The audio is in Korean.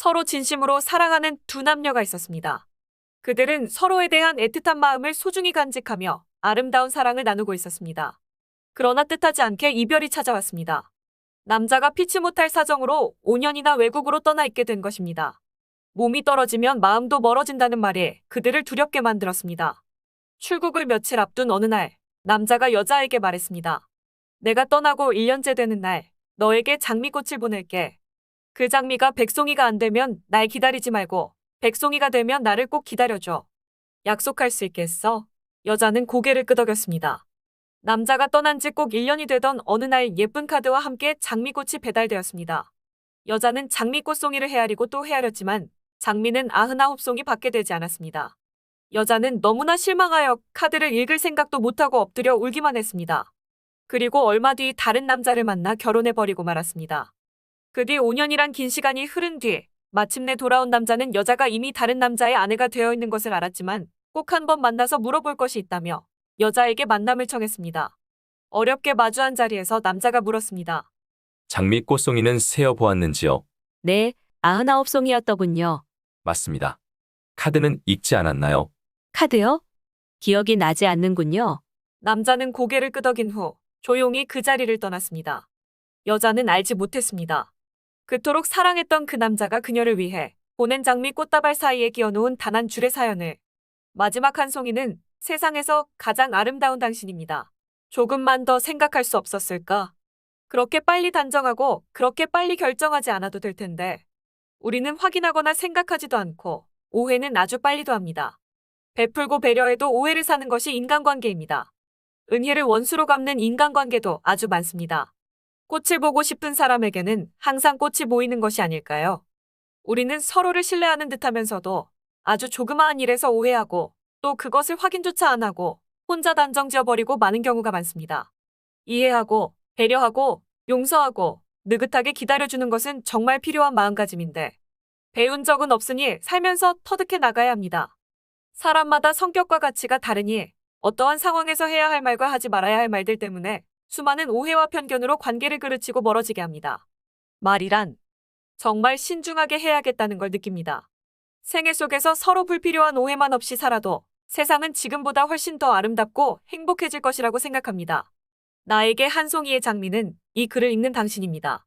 서로 진심으로 사랑하는 두 남녀가 있었습니다. 그들은 서로에 대한 애틋한 마음을 소중히 간직하며 아름다운 사랑을 나누고 있었습니다. 그러나 뜻하지 않게 이별이 찾아왔습니다. 남자가 피치 못할 사정으로 5년이나 외국으로 떠나 있게 된 것입니다. 몸이 떨어지면 마음도 멀어진다는 말이 그들을 두렵게 만들었습니다. 출국을 며칠 앞둔 어느 날, 남자가 여자에게 말했습니다. 내가 떠나고 1년째 되는 날, 너에게 장미꽃을 보낼게. 그 장미가 백송이가 안 되면 날 기다리지 말고, 백송이가 되면 나를 꼭 기다려줘. 약속할 수 있겠어? 여자는 고개를 끄덕였습니다. 남자가 떠난 지 꼭 1년이 되던 어느 날 예쁜 카드와 함께 장미꽃이 배달되었습니다. 여자는 장미꽃 송이를 헤아리고 또 헤아렸지만 장미는 99송이 받게 되지 않았습니다. 여자는 너무나 실망하여 카드를 읽을 생각도 못하고 엎드려 울기만 했습니다. 그리고 얼마 뒤 다른 남자를 만나 결혼해버리고 말았습니다. 그 뒤 5년이란 긴 시간이 흐른 뒤 마침내 돌아온 남자는 여자가 이미 다른 남자의 아내가 되어 있는 것을 알았지만 꼭 한 번 만나서 물어볼 것이 있다며 여자에게 만남을 청했습니다. 어렵게 마주한 자리에서 남자가 물었습니다. 장미 꽃송이는 세어 보았는지요? 네, 아흔아홉 송이였더군요. 맞습니다. 카드는 읽지 않았나요? 카드요? 기억이 나지 않는군요. 남자는 고개를 끄덕인 후 조용히 그 자리를 떠났습니다. 여자는 알지 못했습니다. 그토록 사랑했던 그 남자가 그녀를 위해 보낸 장미 꽃다발 사이에 끼워놓은 단 한 줄의 사연을 마지막 한 송이는 세상에서 가장 아름다운 당신입니다. 조금만 더 생각할 수 없었을까? 그렇게 빨리 단정하고 그렇게 빨리 결정하지 않아도 될 텐데 우리는 확인하거나 생각하지도 않고 오해는 아주 빨리도 합니다. 베풀고 배려해도 오해를 사는 것이 인간관계입니다. 은혜를 원수로 갚는 인간관계도 아주 많습니다. 꽃을 보고 싶은 사람에게는 항상 꽃이 보이는 것이 아닐까요? 우리는 서로를 신뢰하는 듯 하면서도 아주 조그마한 일에서 오해하고 또 그것을 확인조차 안 하고 혼자 단정 지어버리고 많은 경우가 많습니다. 이해하고 배려하고 용서하고 느긋하게 기다려주는 것은 정말 필요한 마음가짐인데 배운 적은 없으니 살면서 터득해 나가야 합니다. 사람마다 성격과 가치가 다르니 어떠한 상황에서 해야 할 말과 하지 말아야 할 말들 때문에 수많은 오해와 편견으로 관계를 그르치고 멀어지게 합니다. 말이란 정말 신중하게 해야겠다는 걸 느낍니다. 생애 속에서 서로 불필요한 오해만 없이 살아도 세상은 지금보다 훨씬 더 아름답고 행복해질 것이라고 생각합니다. 나에게 한 송이의 장미는 이 글을 읽는 당신입니다.